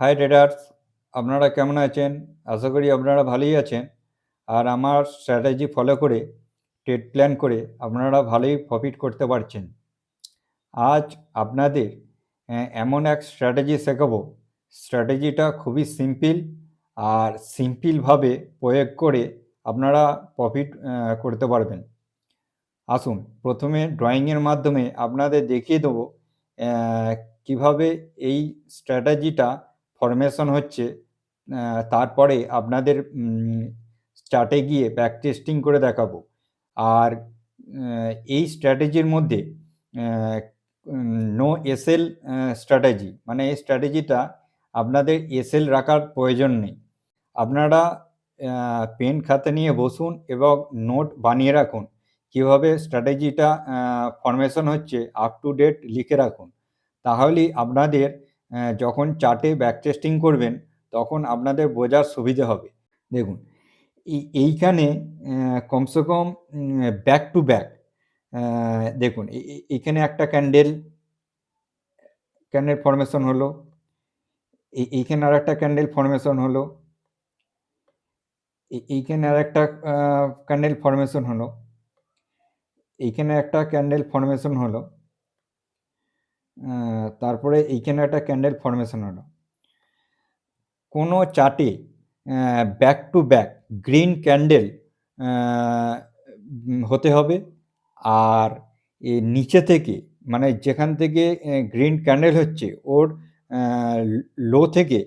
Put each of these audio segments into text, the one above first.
High traders আপনারা কেমন আছেন? আশা করি আপনারা ভালোই আছেন। আর আমার স্ট্র্যাটেজি ফলো করে ট্রেড প্ল্যান করে আপনারা ভালোই প্রফিট করতে পারছেন। আজ আপনাদের এমন এক স্ট্র্যাটেজি শেখাবো। স্ট্র্যাটেজিটা খুবই সিম্পল আর সিম্পলভাবে প্রয়োগ করে আপনারা প্রফিট করতে পারবেন। আসুন, প্রথমে ড্রয়িংয়ের মাধ্যমে আপনাদের দেখিয়ে দেবো কীভাবে এই স্ট্র্যাটেজিটা ফরমেশন হচ্ছে তারপরে আপনাদের চার্টে গিয়ে ব্যাক টেস্টিং করে দেখাবো। আর এই স্ট্র্যাটেজির মধ্যে নো এসএল স্ট্র্যাটেজি মানে এই স্ট্র্যাটেজিটা আপনাদের এসএল রাখার প্রয়োজন নেই। আপনারা পেন খাতা নিয়ে বসুন এবং নোট বানিয়ে রাখুন। কীভাবে স্ট্র্যাটেজিটা ফরমেশন হচ্ছে আপ টু ডেট লিখে রাখুন। তাহলেই আপনাদের যখন চার্টে ব্যাক টেস্টিং করবেন, তখন আপনাদের বোঝার সুবিধে হবে। দেখুন, এই, এইখানে কমসে কম ব্যাক টু ব্যাক দেখুন এখানে একটা ক্যান্ডেল ক্যান্ডেল ফরমেশন হলো এই- এইখানে আর একটা ক্যান্ডেল ফরমেশন হলো এইখানে আর একটা ক্যান্ডেল ফরমেশন হলো, এইখানে একটা ক্যান্ডেল ফরমেশন হলো তারপরে এইখানে একটা ক্যান্ডেল ফরমেশন হলো। কোনো চার্টে back to back green candle হতে হবে। আর এ নিচে থেকে মানে যেখান থেকে গ্রিন ক্যান্ডেল হচ্ছে, ওর লো থেকে,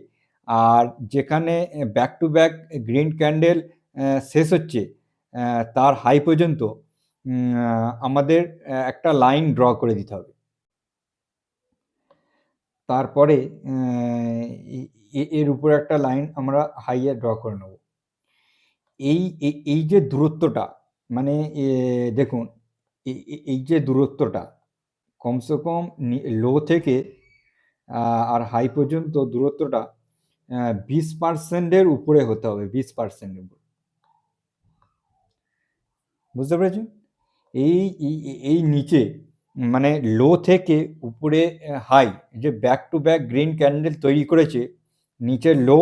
আর যেখানে back to back green candle শেষ হচ্ছে তার হাই পর্যন্ত আমাদের একটা লাইন ড্র করে দিতে হবে। তারপরে এর উপরে একটা লাইন আমরা হাইয়ে ড্র করে নেব। এই এই- যে দূরত্বটা মানে দেখুন এই যে দূরত্বটা, কমসে কম লো থেকে আর হাই পর্যন্ত দূরত্বটা বিশ পার্সেন্টের উপরে হতে হবে, বিশ পার্সেন্টের উপরে। বুঝতে পেরেছেন? এই- এই নিচে মানে লো থেকে উপরে হাই যে back to back green candle তৈরি করেছে, নিচে লো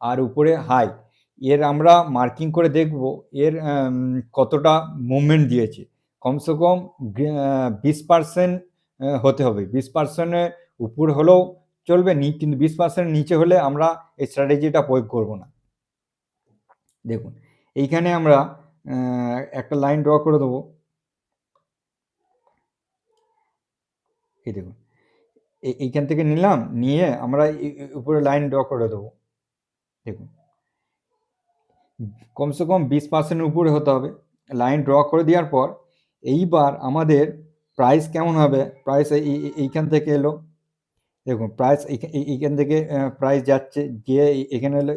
আর উপরে হাই এর আমরা মার্কিং করে দেখব, এর কতটা মুভমেন্ট দিয়েছে। কমসে কম বিশ পার্সেন্ট হতে হবে। বিশ পার্সেন্টের উপর হলেও চলবে, নি, কিন্তু বিশ পার্সেন্ট নিচে হলে আমরা এই স্ট্র্যাটেজিটা প্রয়োগ করব না। দেখুন, এইখানে আমরা একটা লাইন ড্র করে দেবো। এই দেখুন, এই- এইখান থেকে নিলাম, নিয়ে আমরা উপরে লাইন ড্র করে দেবো। দেখুন, কমসে কম বিশ পার্সেন্ট উপরে হতে হবে। লাইন ড্র করে দেওয়ার পর, এইবার আমাদের প্রাইস কেমন হবে? প্রাইস এইখান থেকে এলো। দেখুন প্রাইস এইখান থেকে প্রাইস যাচ্ছে, গিয়ে এখানে এলো।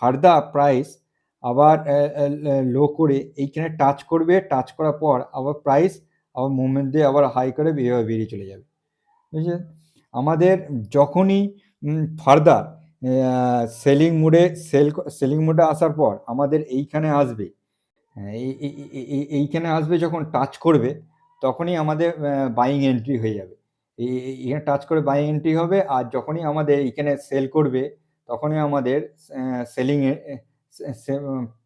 ফার্দার প্রাইস আবার লো করে এইখানে টাচ করবে। টাচ করার পর আবার প্রাইস আবার মুভমেন্ট দিয়ে আবার হাই করে বেরিয়ে চলে যাবে। আমাদের যখনই ফার্দার সেলিং মুডে সেল সেলিং মুডে আসার পর আমাদের এইখানে আসবে। হ্যাঁ, এই এই- এই- এই- এইখানে আসবে যখন টাচ করবে তখনই আমাদের বাইং এন্ট্রি হয়ে যাবে। এখানে টাচ করে বাইং এন্ট্রি হবে আর যখনই আমাদের এখানে সেল করবে তখনই আমাদের সেলিংয়ে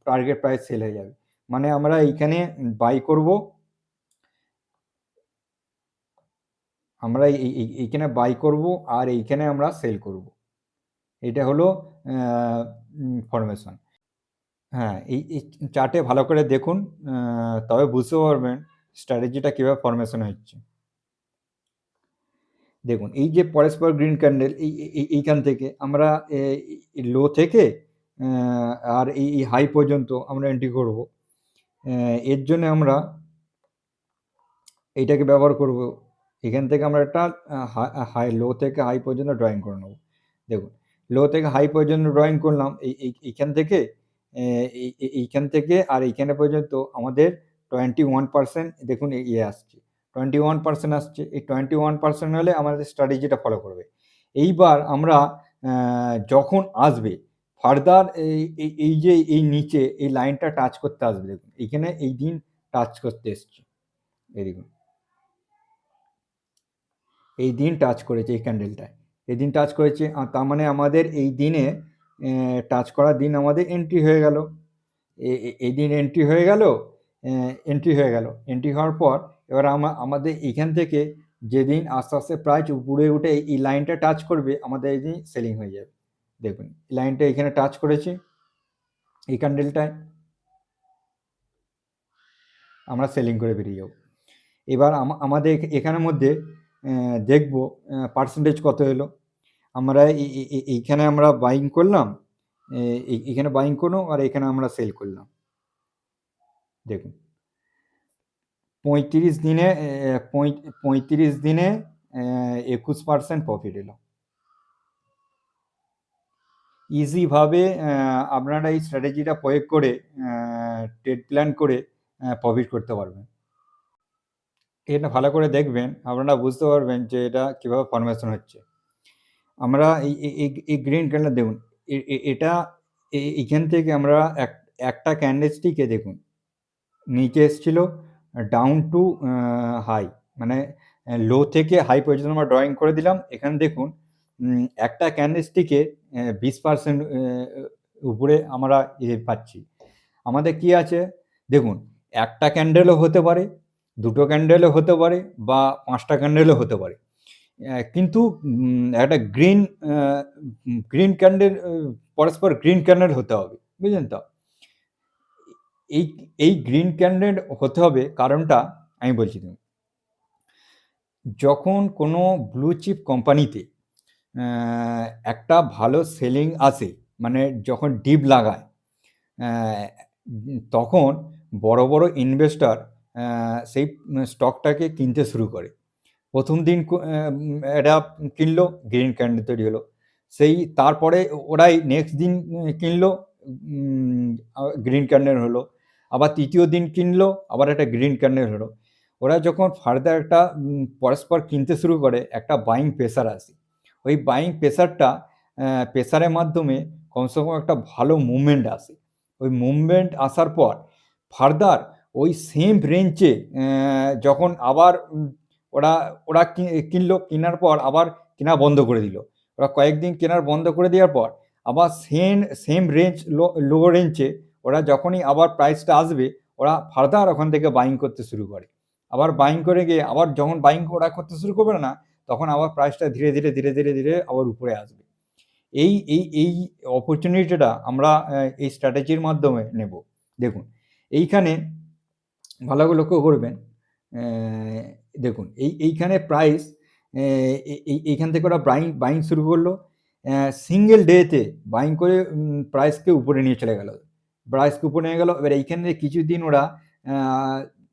টার্গেট প্রাইস সেল হয়ে যাবে। মানে আমরা এইখানে বাই করব আমরা এই- এই- এইখানে বাই করব আর এইখানে আমরা সেল করব। এটা হলো ফরমেশন হ্যাঁ এই চার্টে ভালো করে দেখুন তবে বুঝতে পারবেন স্ট্র্যাটেজিটা কীভাবে ফরমেশন হচ্ছে। দেখুন, এই যে পরস্পর গ্রিন ক্যান্ডেল এই, এই- এই- এইখান থেকে আমরা লো থেকে আর এই হাই পর্যন্ত আমরা এন্ট্রি করব। এর জন্য আমরা এইটাকে ব্যবহার করব এখান থেকে আমরা একটা হাই লো থেকে হাই পর্যন্ত ড্রয়িং করে নেব। দেখুন লো থেকে হাই পর্যন্ত ড্রয়িং করলাম, এই, এই- এইখান থেকে এই, এই- এইখান থেকে আর এইখানে পর্যন্ত আমাদের টোয়েন্টি ওয়ান পার্সেন্ট দেখুন ইয়ে আসছে। টোয়েন্টি ওয়ান পার্সেন্ট আসছে। এই টোয়েন্টি ওয়ান পার্সেন্ট হলে আমাদের স্ট্র্যাটেজিটা ফলো করবে। এইবার আমরা যখন আসবে ফার্দার এই- এই যে, এই নিচে এই লাইনটা টাচ করতে আসবে, দেখুন, এইখানে এই দিন টাচ করতে এসছে। এই দেখুন এই দিন টাচ করেছে এই ক্যান্ডেলটায় এই দিন টাচ করেছে তার মানে আমাদের এই দিনে টাচ করার দিন আমাদের এন্ট্রি হয়ে গেল। এই দিন এন্ট্রি হয়ে গেল এন্ট্রি হয়ে গেল। এন্ট্রি হওয়ার পর এবার আমা, আমাদের এখান থেকে যেদিন আস্তে আস্তে প্রায় উপরে উঠে এই- লাইনটা টাচ করবে, আমাদের এই দিন সেলিং হয়ে যাবে। দেখুন লাইনটা এখানে টাচ করেছে, এই ক্যান্ডেলটায় আমরা সেলিং করে বেরিয়ে যাব। এবার আম- আমাদের এখ- এখানের মধ্যে দেখব পার্সেন্টেজ কত এলো। আমরা এই- এই- এই- এইখানে আমরা বাইং করলাম এখানে বাইং করলাম আর এখানে আমরা সেল করলাম। দেখুন, পঁয়ত্রিশ দিনে পঁয়ত্রিশ দিনে একুশ পার্সেন্ট প্রফিট এলো। ইজিভাবে আপনারা এই স্ট্র্যাটেজিটা প্রয়োগ করে ট্রেড প্ল্যান করে প্রফিট করতে পারবেন। এটা ভালো করে দেখবেন, আপনারা বুঝতে পারবেন যে এটা কীভাবে ফরমেশন হচ্ছে। আমরা এই গ্রিন ক্যান্ডেল দেখুন এটা, এ- এইখান থেকে আমরা এক, একটা ক্যান্ডেলস্টিকে দেখুন, নিচে এসেছিল ডাউন টু হাই মানে লো থেকে হাই পর্যন্ত আমরা ড্রয়িং করে দিলাম। এখানে দেখুন একটা ক্যান্ডেলস্টিকে বিশ পার্সেন্ট উপরে আমরা পাচ্ছি। আমাদের কি আছে? দেখুন, একটা ক্যান্ডেলও হতে পারে দুটো ক্যান্ডেলও হতে পারে বা পাঁচটা ক্যান্ডেলও হতে পারে। কিন্তু একটা গ্রিন গ্রিন ক্যান্ডেল পরস্পর গ্রিন ক্যান্ডেল হতে হবে, বুঝলেন তো? এই এই গ্রিন ক্যান্ডেল হতে হবে কারণটা আমি বলছি তুমি যখন কোনো ব্লু চিপ কোম্পানিতে একটা ভালো সেলিং আসে মানে যখন ডিপ লাগায় তখন বড় বড় ইনভেস্টর সেই স্টকটাকে কিনতে শুরু করে। প্রথম দিন এটা কিনলো গ্রিন ক্যান্ডেল তৈরি হলো। সেই তারপরে ওরাই নেক্সট দিন কিনলো গ্রিন ক্যান্ডেল হলো। আবার তৃতীয় দিন কিনলো, আবার একটা গ্রিন ক্যান্ডেল হলো। ওরা যখন ফার্দার একটা পরস্পর কিনতে শুরু করে, একটা বাইং প্রেশার আসে। ওই বাইং প্রেশারটা প্রেশারের মাধ্যমে কমসে কম একটা ভালো মুভমেন্ট আসে। ওই মুভমেন্ট আসার পর ফার্দার ওই সেম রেঞ্জে যখন আবার ওরা ওরা কিনলো, কেনার পর আবার কেনা বন্ধ করে দিল। ওরা কয়েকদিন কেনার বন্ধ করে দেওয়ার পর আবার same same range low low রেঞ্জে ওরা যখনই আবার প্রাইসটা আসবে, ওরা ফার্দার ওখান থেকে বাইং করতে শুরু করে। আবার বাইং করে গিয়ে আবার যখন বাইং ওরা করতে শুরু করবে না, তখন আবার প্রাইসটা ধীরে ধীরে ধীরে ধীরে ধীরে আবার উপরে আসবে। এই এই এই অপরচুনিটিটা আমরা এই স্ট্র্যাটেজির মাধ্যমে নেব। দেখুন, এইখানে ভালো করে লক্ষ্য করবেন দেখুন, এই, এইখানে প্রাইস এইখান থেকে ওরা বাইং বাইং শুরু করল। সিঙ্গেল ডেতে বাইং করে প্রাইসকে উপরে নিয়ে চলে গেল। প্রাইসকে উপরে নিয়ে গেল, এবার এইখানে কিছুদিন ওরা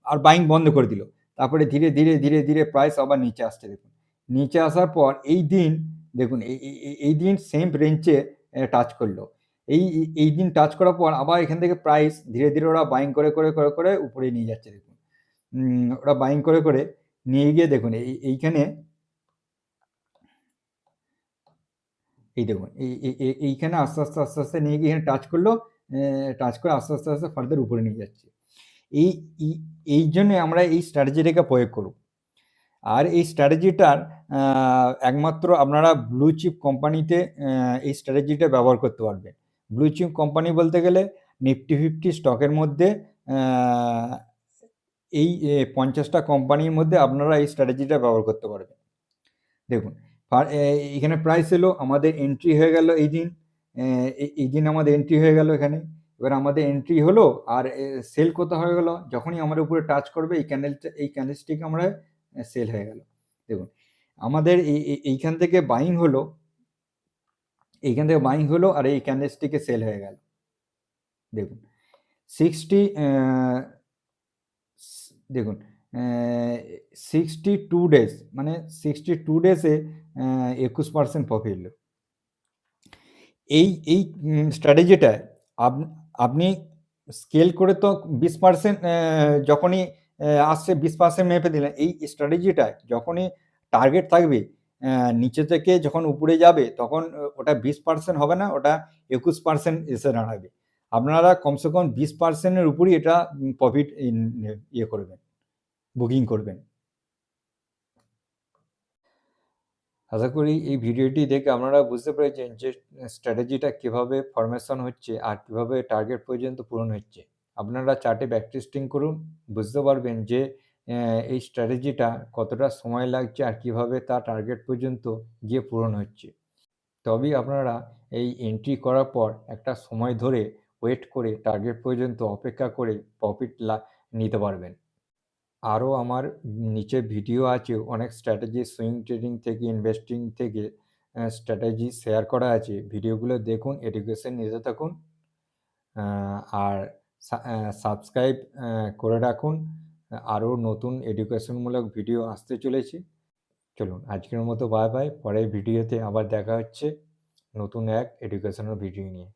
আর বাইং বন্ধ করে দিল। তারপরে ধীরে ধীরে ধীরে ধীরে প্রাইস আবার নিচে আসছে, দেখুন। নিচে আসার পর এই দিন, দেখুন, এই দিন সেম রেঞ্জে টাচ করল। এই, এই- দিন টাচ করার পর আবার এখান থেকে প্রাইস ধীরে ধীরে ওরা বাইং করে করে করে করে উপরে নিয়ে যাচ্ছে দেখুন। ওরা বাইং করে করে নিয়ে গিয়ে দেখুন, এই, এইখানে এই দেখুন, এই, এই- এই- এইখানে আস্তে আস্তে আস্তে আস্তে নিয়ে গিয়ে এখানে টাচ করল টাচ করে আস্তে আস্তে আস্তে ফার্দার উপরে নিয়ে যাচ্ছে। এই, এই- জন্যে আমরা এই স্ট্র্যাটেজিটাকে প্রয়োগ করব। আর এই স্ট্র্যাটেজিটার একমাত্র আপনারা ব্লু চিপ কোম্পানিতে এই স্ট্র্যাটেজিটা ব্যবহার করতে পারবেন। ব্লু চিপ কোম্পানি বলতে গেলে নিফটি ফিফটি স্টকের মধ্যে এই পঞ্চাশটা কোম্পানির মধ্যে আপনারা এই স্ট্র্যাটেজিটা ব্যবহার করতে পারবেন। দেখুন এখানে প্রাইস এলো, আমাদের এন্ট্রি হয়ে গেল এই দিন এই- দিন আমাদের এন্ট্রি হয়ে গেল এখানে। এবার আমাদের এন্ট্রি হলো আর সেল কোথা হয়ে গেল? যখনই আমাদের উপরে টাচ করবে, এই ক্যান্ডেলটা এই ক্যান্ডেলস্টিক আমরা সেল হয়ে গেল। দেখুন, আমাদের এই, এই- এইখান থেকে বাইং হলো এইখান থেকে বাইং হলো আর এই ক্যান্ডেলস্টিকে সেল হয়ে গেল। দেখুন সিক্সটি দেখুন সিক্সটি টু ডেজ মানে সিক্সটি টু ডেজে একুশ পার্সেন্ট প্রফিট এলো। এই এই স্ট্র্যাটেজিটায় আপনি স্কেল করে তো বিশ পার্সেন্ট যখনই আসছে বিশ পার্সেন্ট মেপে দিলেন, এই স্ট্র্যাটেজিটায় যখনই টার্গেট থাকবে নিচে থেকে যখন উপরে যাবে, তখন ওটা বিশ পার্সেন্ট হবে না, ওটা একুশ পার্সেন্ট এসে দাঁড়াবে। আপনারা কমসে কম বিশ পার্সেন্টের উপরই এটা প্রফিট ইয়ে করবেন বুকিং করবেন। আশা করি এই ভিডিওটি দেখে আপনারা বুঝতে পেরেছেন যে, স্ট্র্যাটেজিটা কীভাবে ফরমেশন হচ্ছে আর কীভাবে টার্গেট পর্যন্ত পূরণ হচ্ছে। আপনারা চার্টে ব্যাক টেস্টিং করুন, বুঝতে পারবেন যে এই স্ট্র্যাটেজিটা কতটা সময় লাগছে আর কীভাবে তা টার্গেট পর্যন্ত গিয়ে পূরণ হচ্ছে। তবেই আপনারা এই এন্ট্রি করার পর একটা সময় ধরে ওয়েট করে টার্গেট পর্যন্ত অপেক্ষা করে প্রফিট নিতে পারবেন। আরও আমার নিচে ভিডিও আছে, অনেক স্ট্র্যাটেজি সুইং ট্রেডিং থেকে ইনভেস্টিং থেকে স্ট্র্যাটেজি শেয়ার করা আছে। ভিডিওগুলো দেখুন এডুকেশন নিতে থাকুন আর সাবস্ক্রাইব করে রাখুন। আরও নতুন এডুকেশনমূলক ভিডিও আসতে চলেছে। চলুন, আজকের মতো বাই বাই পরের ভিডিওতে আবার দেখা হচ্ছে নতুন এক এডুকেশনাল ভিডিও নিয়ে।